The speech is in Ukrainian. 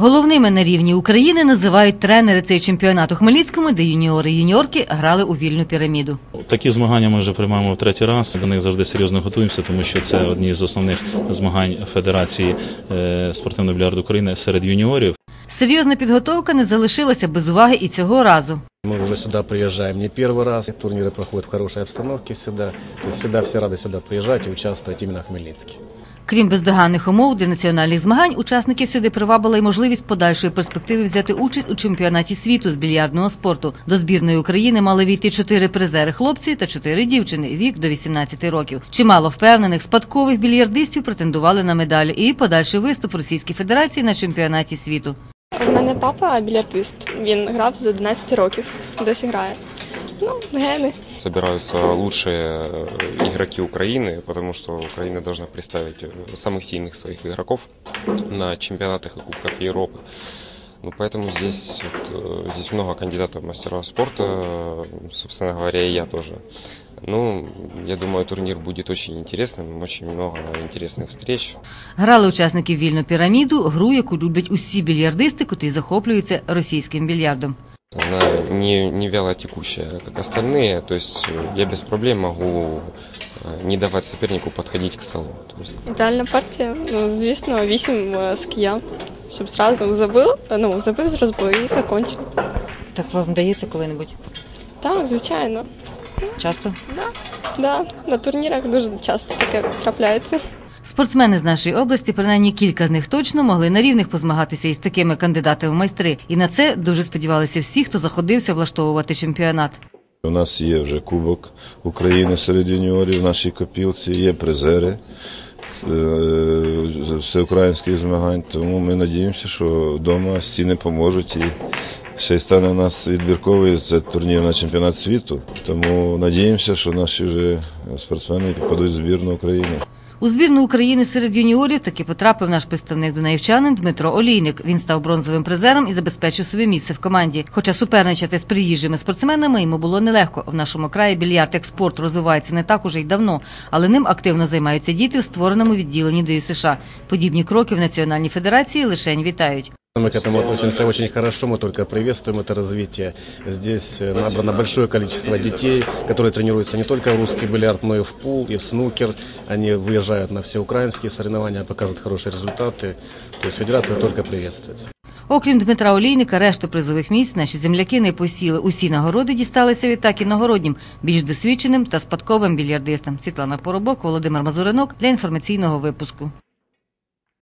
Головними на рівні України називають тренери цей чемпіонат у Хмельницькому, де юніори і юніорки грали у вільну піраміду. Такі змагання ми вже приймаємо в третій раз. До них завжди серйозно готуємося, тому що це одні з основних змагань Федерації е, спортивного більярду України серед юніорів. Серйозна підготовка не залишилася без уваги і цього разу. Мы уже сюда приезжаем не первый раз. Турниры проходят в хорошей обстановке всегда. То есть всегда все рады сюда приезжать и участвовать именно в Хмельницке. Крім бездоганних умов для національних змагань, учасників сюди привабила й можливість подальшої перспективи взяти участь у чемпіонаті світу з більярдного спорту. До збірної України мали війти чотири призери хлопці та чотири дівчини вік до 18 років. Чимало впевнених спадкових більярдистів претендували на медалі і подальший виступ Російській Федерації на чемпіонаті світу. У мене папа більярдист. Він грав з 11 років, досі грає Ну, гени. собираются лучшие э, игроки Украины, потому что Украина должна представить э, самых сильных своих игроков на чемпионатах и Кубках Европы. Ну, поэтому здесь, вот, э, здесь много кандидатов в мастера спорта, э, собственно говоря, и я тоже. Ну, я думаю, турнир будет очень интересным, очень много интересных встреч. Грали учасники в вільну піраміду, гру, яку люблять усі більярдисти, котрі захоплюються російським більярдом. Она не, не вяло текущая, как остальные, то есть э, я без проблем могу э, не давать сопернику подходить к столу. То есть Ідеальна партія. Ну, звісно, вісім е, з кия, щоб зразу забив, ну, забив з розбою і закончив. Так вам вдається коли-небудь? Так, звичайно. Часто? Да, на турнірах дуже часто таке трапляється. Спортсмени з нашої області, принаймні кілька з них точно, могли на рівних позмагатися із такими кандидатами в майстри. І на це дуже сподівалися всі, хто заходився влаштовувати чемпіонат. У нас є вже Кубок України серед юніорів в нашій копілці, є призери е, всеукраїнських змагань, тому ми надіємося, що вдома стіни поможуть і ще й стане у нас відбірковий це турнір на чемпіонат світу. Тому надіємося, що наші вже спортсмени попадуть в збірну України. У збірну України серед юніорів таки потрапив наш представник дунаївчанин Дмитро Олійник. Він став бронзовим призером і забезпечив собі місце в команді. Хоча суперничати з приїжджими спортсменами йому було нелегко. В нашому краї більярд як спорт розвивається не так уже й давно, але ним активно займаються діти в створеному відділенні ДЮСШ. Подібні кроки в Національній федерації лишень вітають Мы к этому относимся очень хорошо, мы только приветствуем это развитие. Здесь э, набрано большое количество детей, которые тренируются не только в русский бильярд, но и в пул, и в снукер. Они выезжают на все украинские соревнования, показывают хорошие результаты. То есть федерация только приветствуется. Окрім Дмитра Олійника, решту призових місць наші земляки не посіли. Усі нагороди дісталися відтак іногороднім, більш досвідченим та спадковим більярдистам. Світлана Поробок, Володимир Мазуринок для інформаційного випуску.